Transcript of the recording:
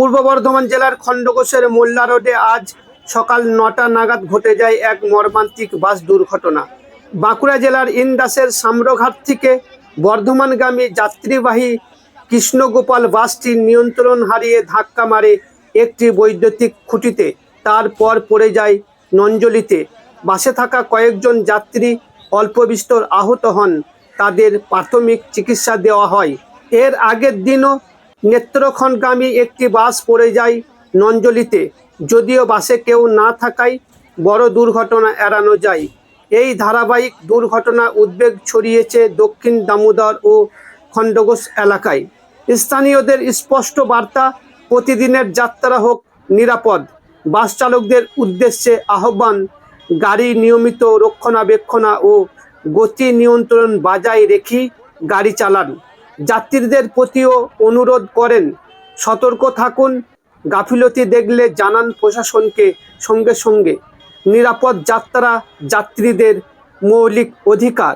পূর্ব বর্ধমান জেলার খণ্ডঘোষের মোল্লা রোডে আজ সকাল নটা নাগাদ ঘটে যায় এক মর্মান্তিক বাস দুর্ঘটনা। বাঁকুড়া জেলার ইন্দাসের সাম্রঘাট থেকে বর্ধমানগামী যাত্রীবাহী কৃষ্ণগোপাল বাসটি নিয়ন্ত্রণ হারিয়ে ধাক্কা মারে একটি বৈদ্যুতিক খুঁটিতে, তারপর পড়ে যায় নঞ্জলিতে। বাসে থাকা কয়েকজন যাত্রী অল্প বিস্তর আহত হন, তাদের প্রাথমিক চিকিৎসা দেওয়া হয়। এর আগের দিনও নেত্রক্ষণগামী একটি বাস পড়ে যায় নঞ্জলিতে। যদিও বাসে কেউ না থাকায় বড় দুর্ঘটনা এড়ানো যায়। এই ধারাবাহিক দুর্ঘটনা উদ্বেগ ছড়িয়েছে দক্ষিণ দামোদর ও খণ্ডঘোষ এলাকায়। স্থানীয়দের স্পষ্ট বার্তা, প্রতিদিনের যাত্রা হোক নিরাপদ। বাস চালকদের উদ্দেশ্যে আহ্বান, গাড়ি নিয়মিত রক্ষণাবেক্ষণা ও গতি নিয়ন্ত্রণ বজায় রেখে গাড়ি চালান। যাত্রীদের প্রতিও অনুরোধ করেন। সতর্ক থাকুন, গাফিলতি দেখলে জানান প্রশাসনকে সঙ্গে সঙ্গে। নিরাপদ যাত্রা যাত্রীদের মৌলিক অধিকার।